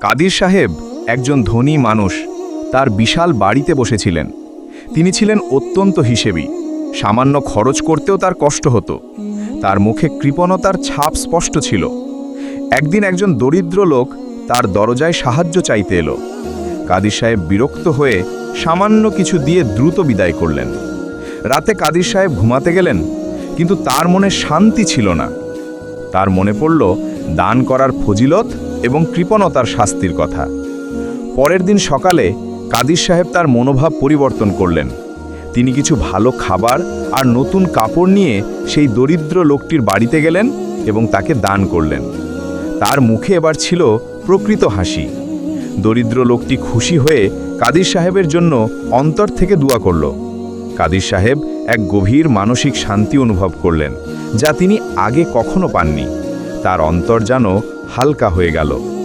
কাদির সাহেব একজন ধনী মানুষ, তার বিশাল বাড়িতে বসেছিলেন। তিনি ছিলেন অত্যন্ত হিসেবি, সামান্য খরচ করতেও তার কষ্ট হতো। তার মুখে কৃপণতার ছাপ স্পষ্ট ছিল। একদিন একজন দরিদ্র লোক তার দরজায় সাহায্য চাইতে এলো। কাদির সাহেব বিরক্ত হয়ে সামান্য কিছু দিয়ে দ্রুত বিদায় করলেন। রাতে কাদির সাহেব ঘুমাতে গেলেন, কিন্তু তার মনে শান্তি ছিল না। তার মনে পড়ল, দান করার ফজিলত এবং কৃপণতার শাস্তির কথা। পরের দিন সকালে কাদির সাহেব তার মনোভাব পরিবর্তন করলেন। তিনি কিছু ভালো খাবার আর নতুন কাপড় নিয়ে সেই দরিদ্র লোকটির বাড়িতে গেলেন এবং তাকে দান করলেন। তার মুখে এবার ছিল প্রকৃত হাসি। দরিদ্র লোকটি খুশি হয়ে কাদির সাহেবের জন্য অন্তর থেকে দোয়া করল। কাদির সাহেব এক গভীর মানসিক শান্তি অনুভব করলেন, যা তিনি আগে কখনো পাননি। তার অন্তর যেন হালকা হয়ে গেল।